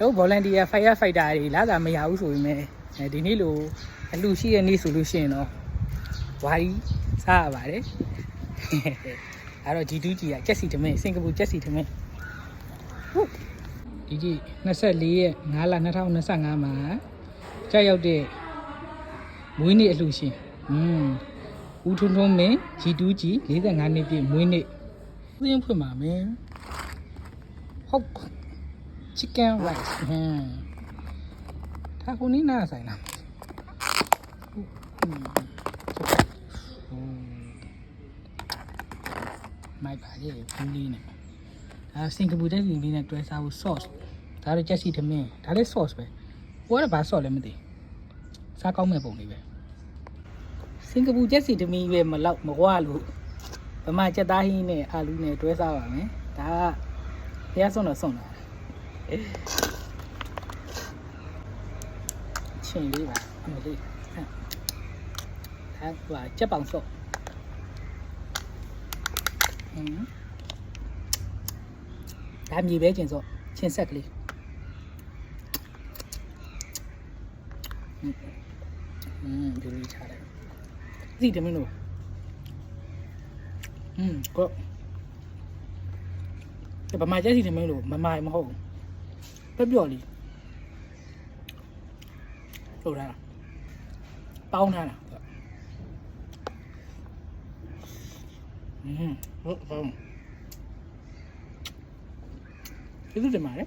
တို့ volunteer fire fighter တွေလာတာမရဘူးဆိုပေမဲ့အဲဒီနေ့လိုအလူရှိတဲ့နေ့ဆိုလို့ရှိရင်တော့ဝါရီစားရပါတယ်အဲ့တော့ G2G ကကြက်စီတမင်းစင်ကာပူကြက်စီတမင်းဟုတ်ဒီကြီး24ရက်9လ2025မှာကြောက်ရောက်တဲ့မွေးနေ့အလှရှင်อืมဦးထွန်းထွန်းမင်း G2G 45နှစ်ပြည့်မွေးနေ့သင်းဖွင့်ပါမယ်ဟုတ် chicken rice ဟမ်ဒါကိုနီးနာဆိုင်လားမိုက်ပါလေဘူးလေးနဲ့ဒါစင်ကာပူတဲ့လူလေးနဲ့တွဲစားဖို့ sauce ဒါတော့ချက်စီသမင်းဒါလည်း sauce ပဲဟိုကဘာ sauce လဲမသိစားကောင်းမဲ့ပုံလေးပဲစင်ကာပူချက်စီသမင်းပဲမလောက်မကွာလို့ဗမာချက်သားဟင်းနဲ့အာလူးနဲ့တွဲစားပါမယ်ဒါကဘုရားဆုံးတော့ဆုံးတာ ချင်းလေးပါအမလေးဟမ်ဒါကကြက်ပောင်စော့ဟင်းဒါမြေပဲကျင်စော့ချင်းဆက်ကလေးဟင်းဟင်းဒီလိုချတယ်စီတမင်းလို့ဟင်းကောဒီဗမာကျက်စီတမင်းလို့မမိုင်မဟုတ်ဘူး ပျော့ပျော့လေးထုတ်ထားတာပေါင်းထားတာอืมဟုတ်ဟုတ်ဒီလိုတင်ပါလေ